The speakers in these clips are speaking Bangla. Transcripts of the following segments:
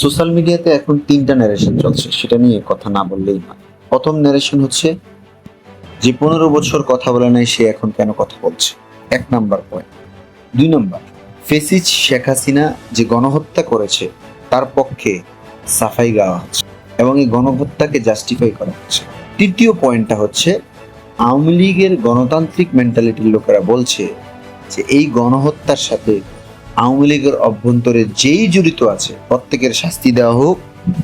সোশ্যাল মিডিয়াতে এখন তিনটা ন্যারেশন চলছে, সেটা নিয়ে কথা না বললেই নয় প্রথম ন্যারেশন হচ্ছে, যে পনেরো বছর কথা বলে নাই, সে এখন কেন কথা বলছে? এক নাম্বার পয়েন্ট দুই নাম্বার ফেসিজ শেখ হাসিনা যে গণহত্যা করেছে, তার পক্ষে সাফাই গাওয়া হচ্ছে এবং এই গণহত্যাকে জাস্টিফাই করা হচ্ছে। তৃতীয় পয়েন্টটা হচ্ছে, আওয়ামী লীগের গণতান্ত্রিক মেন্টালিটির লোকেরা বলছে যে এই গণহত্যার সাথে আওয়ামী লীগের অভ্যন্তরে যেই জড়িত আছে, প্রত্যেকের শাস্তি দেওয়া হোক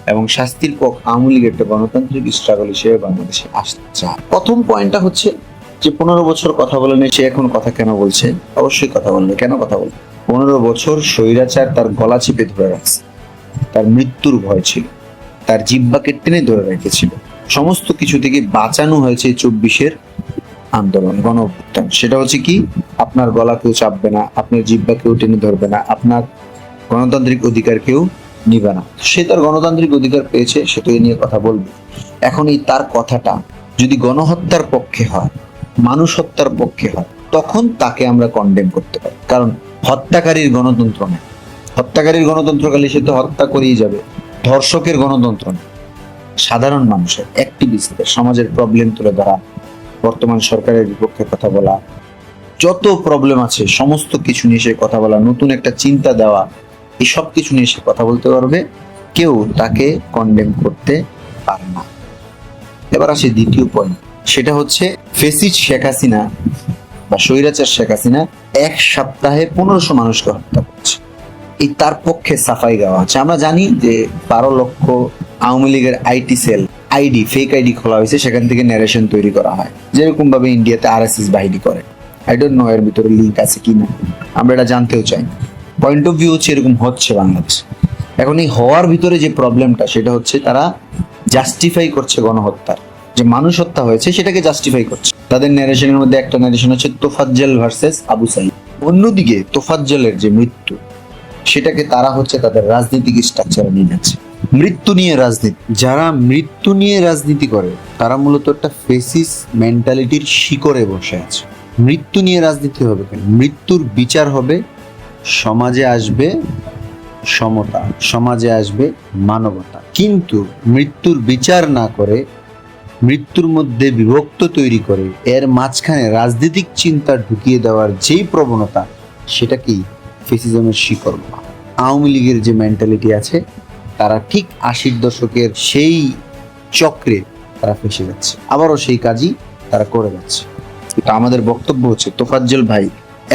এবং শাস্তির পর আওয়ামী লীগের একটা গণতান্ত্রিক স্ট্রাগল হিসেবে বাংলাদেশে চায়। প্রথম পয়েন্টটা হচ্ছে যে পনেরো বছর কথা বলে নেই, সে এখন কথা কেন বলছে? অবশ্যই কথা বলবে। কেন কথা বলবে? পনেরো বছর স্বৈরাচার তার গলা চেপে ধরে রাখছে। তার মৃত্যুর ভয় ছিল। তার জিব্বাকে টেনে ধরে রেখেছিল। সমস্ত কিছু থেকে বাঁচানো হয়েছে চব্বিশের আন্দোলন গণ অভ্যুত্থান সেটা হচ্ছে কি? আপনার গলা কেউ চাপবে না, আপনার জিব্বা কেউ টেনে ধরবে না, আপনার গণতান্ত্রিক অধিকার কেউ নিবে না। সে তার গণতান্ত্রিক অধিকার পেয়েছে, সে তো এ নিয়ে কথা বলবে। এখন এই তার কথাটা যদি গণহত্যার পক্ষে হয় মানুষ হত্যার পক্ষে হয়, তখন তাকে আমরা কন্ডেম করতে পারি। কারণ হত্যাকারীর গণতন্ত্র নেই। হত্যাকারীর গণতন্ত্রকালে সে তো হত্যা করেই যাবে। ধর্ষকের গণতন্ত্র নেই। সাধারণ মানুষের অ্যাক্টিভিস্টদের সমাজের প্রবলেম তুলে ধরা বর্তমান সরকারের বিপক্ষে কথা বলা, যত প্রবলেম আছে, সমস্ত কিছু নিয়ে সে কথা বলা, নতুন একটা চিন্তা দেওয়া, এই সব কিছু নিয়ে সে কথা বলতে পারবে। কেউ তাকে কন্ডেম করতে পারে না। এবার আসে দ্বিতীয় পয়েন্ট সেটা হচ্ছে ফেসিজ শেখ হাসিনা বা স্বৈরাচার শেখ হাসিনা এক সপ্তাহে পনেরোশো মানুষকে হত্যা করছে। এই তার পক্ষে সাফাই গাওয়া হচ্ছে আমরা জানি যে বারো লক্ষ আওয়ামী লীগের IT cell ID fake ID খোলা হয়েছে, সেখান থেকে ন্যারেশন তৈরি করা হয়। যেরকম ভাবে ইন্ডিয়াতে আর এস এস বাহিনী করে। আই ডোন্ট নো এর ভিতরে লিঙ্ক আছে কি না আমরা এটা জানতেও চাই পয়েন্ট অফ ভিউ হচ্ছে এরকম হচ্ছে বাংলাদেশ। এখন এই হওয়ার ভিতরে যে প্রবলেমটা সেটা হচ্ছে তারা জাস্টিফাই করছে গণহত্যার। যে মানুষ হত্যা হয়েছে, সেটাকে জাস্টিফাই করছে। তাদের ন্যারেশনের মধ্যে একটা ন্যারেশন হচ্ছে তোফাজ্জল ভার্সেস আবু সাইদ। অন্যদিকে তোফাজ্জলের যে মৃত্যু, সেটাকে তারা হচ্ছে তাদের রাজনৈতিক স্ট্রাকচারে নিয়ে যাচ্ছে। মৃত্যু নিয়ে রাজনীতি। যারা মৃত্যু নিয়ে রাজনীতি করে, তারা মূলত একটা ফেসিস মেন্টালিটির শিকড়ে বসে আছে। মৃত্যু নিয়ে রাজনীতি হবে কেন? মৃত্যুর বিচার হবে, সমাজে আসবে সমতা, সমাজে আসবে মানবতা। কিন্তু মৃত্যুর বিচার না করে, মৃত্যুর মধ্যে বিভক্ত তৈরি করে, এর মাঝখানে রাজনৈতিক চিন্তা ঢুকিয়ে দেওয়ার যেই প্রবণতা, সেটাকেই ফেসিজমের শিকড় আওয়ামী লীগের যে মেন্টালিটি আছে তারা ঠিক আশির দশকের সেই চক্রে তারা ফেসে যাচ্ছে। আবারও সেই কাজই তারা করে যাচ্ছে। এটা আমাদের বক্তব্য হচ্ছে তোফাজ্জল ভাই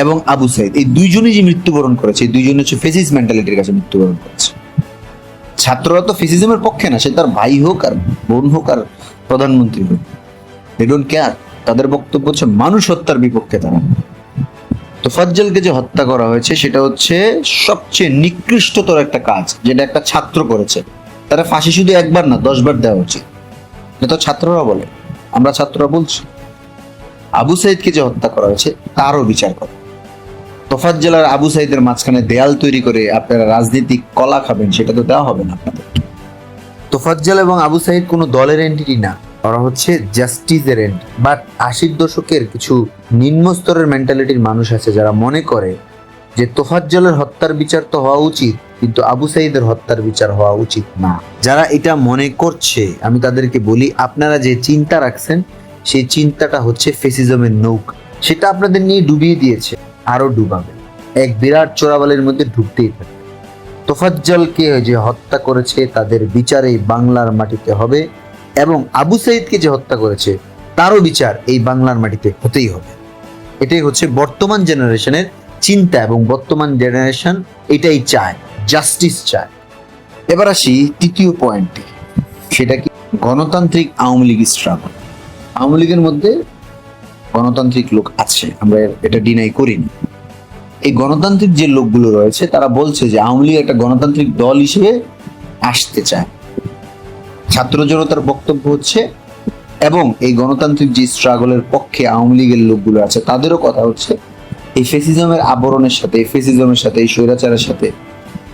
এবং আবু সাইদ। এই দুইজনই যে মৃত্যুবরণ করেছে, এই দুইজন হচ্ছে ফেসিস মেন্টালিটির কাছে মৃত্যুবরণ করেছে। ছাত্ররা তো ফেসিজমের পক্ষে না, সে তার ভাই হোক আর বোন হোক আর প্রধানমন্ত্রী হোক। কেয়ার তাদের বক্তব্য হচ্ছে মানুষ হত্যার বিপক্ষে তারা। তোফাজ্জলকে যে হত্যা করা হয়েছে, সেটা হচ্ছে সবচেয়ে নিকৃষ্টতর একটা কাজ, যেটা একটা ছাত্র করেছে। তারা ফাঁসি শুধু একবার না, দশবার দেওয়া উচিত। এটা তো ছাত্ররা বলে। আমরা ছাত্ররা বলছি। আবু সাইদকে যে হত্যা করা হয়েছে, তারও বিচার করে। তোফাজ্জল আর আবু সাইদের মাঝখানে দেয়াল তৈরি করে আপনারা রাজনীতিক কলা খাবেন, সেটা তো দেওয়া হবে না আপনাদের। তোফাজ্জল এবং আবু সাইদ কোনো দলের এন্টিটি না। ওরা হচ্ছে জাস্টিসের এন্ড বাট আশির দশকের কিছু নিম্ন স্তরের মেন্টালিটির মানুষ আছে যারা মনে করে যে তোফাজ্জলের হত্যার বিচার তো হওয়া উচিত, কিন্তু আবু সাইদের হত্যার বিচার হওয়া উচিত না। যারা এটা মনে করছে, আমি তাদেরকে বলি, আপনারা যে চিন্তা রাখছেন, সেই চিন্তাটা হচ্ছে ফেসিজমের নৌক। সেটা আপনাদের নিয়ে ডুবিয়ে দিয়েছে আরও ডুবাবে। এক বিরাট চোরাবালের মধ্যে ঢুকতেই থাকে তোফাজ্জলকে যে হত্যা করেছে, তাদের বিচারে বাংলার মাটিতে হবে। এবং আবু সাইদকে যে হত্যা করেছে, তারও বিচার এই বাংলার মাটিতে হতেই হবে। এটাই হচ্ছে বর্তমান জেনারেশনের চিন্তা এবং বর্তমান জেনারেশন এটাই চায়, জাস্টিস চায়। এবার আসি তৃতীয় পয়েন্টে, সেটা কি গণতান্ত্রিক আওয়ামী লীগ স্ট্রাগল আওয়ামী লীগের মধ্যে গণতান্ত্রিক লোক আছে, আমরা এটা ডিনাই করিনি। এই গণতান্ত্রিক যে লোকগুলো রয়েছে, তারা বলছে যে আওয়ামী লীগ একটা গণতান্ত্রিক দল হিসেবে আসতে চায়। ছাত্র জনতার বক্তব্য হচ্ছে, এবং এই গণতান্ত্রিক যে স্ট্রাগলের পক্ষে আওয়ামী লীগের লোকগুলো আছে, তাদেরও কথা হচ্ছে, এই ফেসিজমের আবরণের সাথে, এই ফেসিজমের সাথে, এই স্বৈরাচারের সাথে,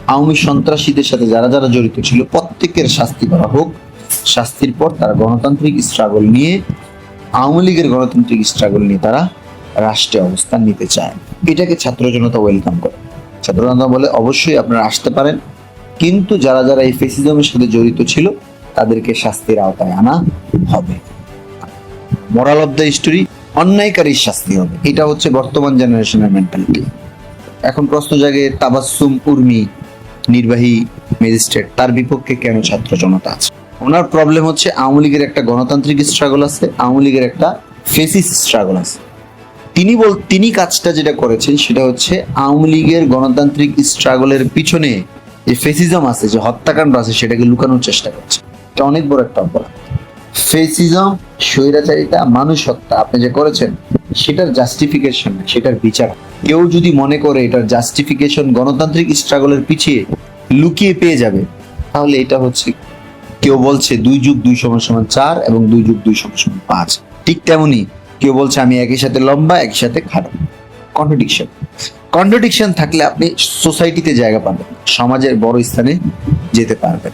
আওয়ামী সন্ত্রাসীদের সাথে যারা যারা জড়িত ছিল, প্রত্যেকের শাস্তি করা হোক। শাস্তির পর তারা গণতান্ত্রিক স্ট্রাগল নিয়ে, আওয়ামী লীগের গণতান্ত্রিক স্ট্রাগল নিয়ে তারা রাষ্ট্রে অবস্থান নিতে চায়। এটাকে ছাত্র জনতা ওয়েলকাম করে। ছাত্র জনতা বলে অবশ্যই আপনারা আসতে পারেন। কিন্তু যারা যারা এই ফেসিজমের সাথে জড়িত ছিল তাদেরকে শাস্তির আওতায় আনা হবে। মোরাল অফ দ্য স্টোরি অন্যায়কারীর শাস্তি হবে। এটা হচ্ছে বর্তমান জেনারেশনের মেন্টালিটি এখন প্রশ্ন জাগে, তাবাসসুম উর্মি নির্বাহী ম্যাজিস্ট্রেট তার বিপক্ষে কেন ছাত্র জনতা আছে? ওনার প্রবলেম হচ্ছে আওয়ামী লীগের একটা গণতান্ত্রিক স্ট্রাগল আছে, আওয়ামী লীগের একটা ফেসিস স্ট্রাগল আছে। তিনি বল, তিনি কাজটা যেটা করেছেন সেটা হচ্ছে আওয়ামী লীগের গণতান্ত্রিক স্ট্রাগলের পিছনে যে ফেসিজম আছে, যে হত্যাকাণ্ড আছে, সেটাকে লুকানোর চেষ্টা করছে। অনেক বড় একটা অপরাধ। ফেসিজম, স্বৈরাচারিতা মানুষ হত্যা আপনি যে করেছেন, সেটার জাস্টিফিকেশন সেটার বিচার। কেউ যদি মনে করে এটার জাস্টিফিকেশন গণতান্ত্রিক স্ট্রাগলের পিছিয়ে লুকিয়ে পেয়ে যাবে, তাহলে এটা হচ্ছে কেউ বলছে দুই যুগ দুই সমান সমান চার এবং দুই যুগ দুই সমান সমান পাঁচ। ঠিক তেমনি কেউ বলছে আমি একই সাথে লম্বা, একই সাথে খাটো। কন্ট্রাডিকশন কন্ট্রাডিকশন থাকলে আপনি সোসাইটিতে জায়গা পাবেন, সমাজের বড় স্থানে যেতে পারবেন।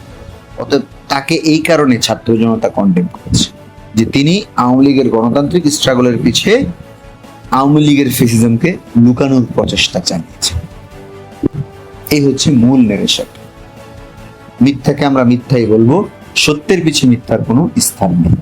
তাকে এই কারণে ছাত্র জনতা কন্ডেম করেছে যে তিনি আওয়ামী লীগের গণতান্ত্রিক স্ট্রাগলের পিছিয়ে আওয়ামী লীগের ফেসিজমকে লুকানোর প্রচেষ্টা চালিয়েছে। এই হচ্ছে মূল নেরেশন মিথ্যাকে আমরা মিথ্যাই বলব, সত্যের পিছে মিথ্যার কোনো স্থান নেই।